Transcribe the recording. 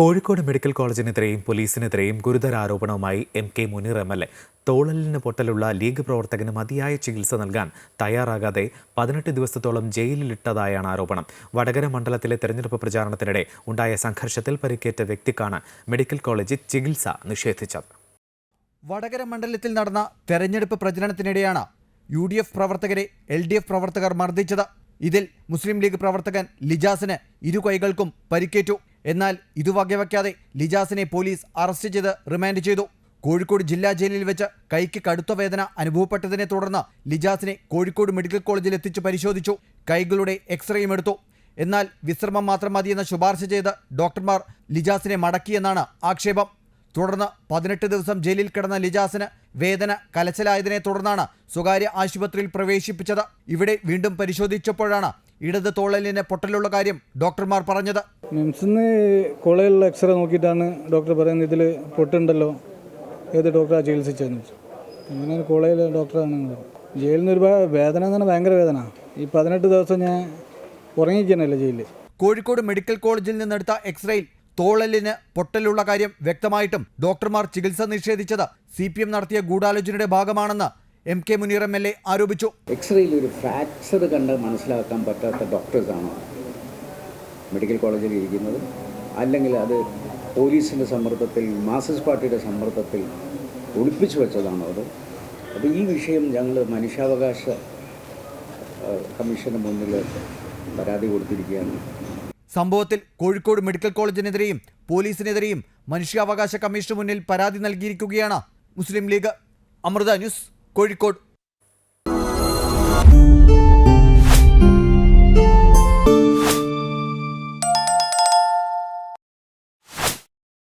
Kozhikode medical കോളേജിനെതിരെയും പോലീസിനെതിരെയും ഗുരുതര ആരോപണവുമായി M K Muneer M L A. തോളലിന് പൊട്ടലുള്ള ലീഗ് പ്രവർത്തകന് മതിയായ ചികിത്സ നൽകാൻ തയ്യാറാകാതെ പതിനെട്ട് ദിവസത്തോളം ജയിലിലിട്ടതായാണ് ആരോപണം. വടകര മണ്ഡലത്തിലെ തെരഞ്ഞെടുപ്പ് പ്രചാരണത്തിനിടെ ഉണ്ടായ സംഘർഷത്തിൽ പരിക്കേറ്റ വ്യക്തിക്കാണ് മെഡിക്കൽ കോളേജ് ചികിത്സ നിഷേധിച്ചത്. വടകര മണ്ഡലത്തിൽ നടന്ന തെരഞ്ഞെടുപ്പ് പ്രചരണത്തിനിടെയാണ് യു ഡി എഫ് പ്രവർത്തകരെ എൽ ഡി എഫ് പ്രവർത്തകർ മർദ്ദിച്ചത്. ഇതിൽ മുസ്ലിം ലീഗ് പ്രവർത്തകൻ ലിജാസിന് ഇരു കൈകൾക്കും പരിക്കേറ്റു. എന്നാൽ ഇത് വകവയ്ക്കാതെ ലിജാസിനെ പോലീസ് അറസ്റ്റ് ചെയ്ത് റിമാൻഡ് ചെയ്തു. കോഴിക്കോട് ജില്ലാ ജയിലിൽ വെച്ച് കൈക്ക് കടുത്ത വേദന അനുഭവപ്പെട്ടതിനെ തുടർന്ന് ലിജാസിനെ കോഴിക്കോട് മെഡിക്കൽ കോളേജിൽ എത്തിച്ച് പരിശോധിച്ചു. കൈകളുടെ എക്സ്റേയും എടുത്തു. എന്നാൽ വിശ്രമം മാത്രം മതിയെന്ന് ശുപാർശ ചെയ്ത് ഡോക്ടർമാർ ലിജാസിനെ മടക്കിയെന്നാണ് ആക്ഷേപം. തുടർന്ന് പതിനെട്ട് ദിവസം ജയിലിൽ കിടന്ന ലിജാസിന് വേദന കലച്ചലായതിനെ തുടർന്നാണ് സ്വകാര്യ ആശുപത്രിയിൽ പ്രവേശിപ്പിച്ചത്. ഇവിടെ വീണ്ടും പരിശോധിച്ചപ്പോഴാണ് ഇടത് തോളലിന് പൊട്ടലുള്ള കാര്യം ഡോക്ടർമാർ പറഞ്ഞത്. മിംസിന്ന് കോളേജിലുള്ള എക്സ്റേ നോക്കിയിട്ടാണ് ഡോക്ടർ പറയുന്നത് ഇതിൽ പൊട്ടുണ്ടല്ലോ. ഏത് ഡോക്ടറാണ് ചികിത്സിച്ചതെന്ന് വെച്ചു. അങ്ങനെ കോളേജിലെ ഡോക്ടറാണ് ജയിലിൽ നിന്ന് ഒരുപാട് വേദന എന്ന് പറഞ്ഞാൽ ഭയങ്കര വേദന. ഈ പതിനെട്ട് ദിവസം ഞാൻ ഉറങ്ങിക്കണല്ലോ ജയിലിൽ കോഴിക്കോട് മെഡിക്കൽ കോളേജിൽ നിന്നെടുത്ത എക്സ്റേയിൽ തോളലിന് പൊട്ടലുള്ള കാര്യം വ്യക്തമായിട്ടും ഡോക്ടർമാർ ചികിത്സ നിഷേധിച്ചത് സി പി എം നടത്തിയ ഗൂഢാലോചനയുടെ ഭാഗമാണെന്ന് M K Muneer M L A ആരോപിച്ചു. എക്സ്റേയിൽ ഒരു ഫ്രാക്ചർ കണ്ട് മനസ്സിലാക്കാൻ പറ്റാത്ത ഡോക്ടേഴ്സാണോ മെഡിക്കൽ കോളേജിൽ ഇരിക്കുന്നത്. അല്ലെങ്കിൽ അത് പോലീസിന്റെ സമ്മർദ്ദത്തിൽ മാർക്സിസ്റ്റ് പാർട്ടിയുടെ സമ്മർദ്ദത്തിൽ ഒളിപ്പിച്ചു വെച്ചതാണോ അത്. അപ്പോൾ ഈ വിഷയം ഞങ്ങൾ മനുഷ്യാവകാശ കമ്മീഷന് മുന്നിൽ പരാതി കൊടുത്തിരിക്കുകയാണ്. സംഭവത്തിൽ കോഴിക്കോട് മെഡിക്കൽ കോളേജിനെതിരെയും പോലീസിനെതിരെയും മനുഷ്യാവകാശ കമ്മീഷന് മുന്നിൽ പരാതി നൽകിയിരിക്കുകയാണ് മുസ്ലിം ലീഗ്. അമൃത ന്യൂസ് കോഴിക്കോട്.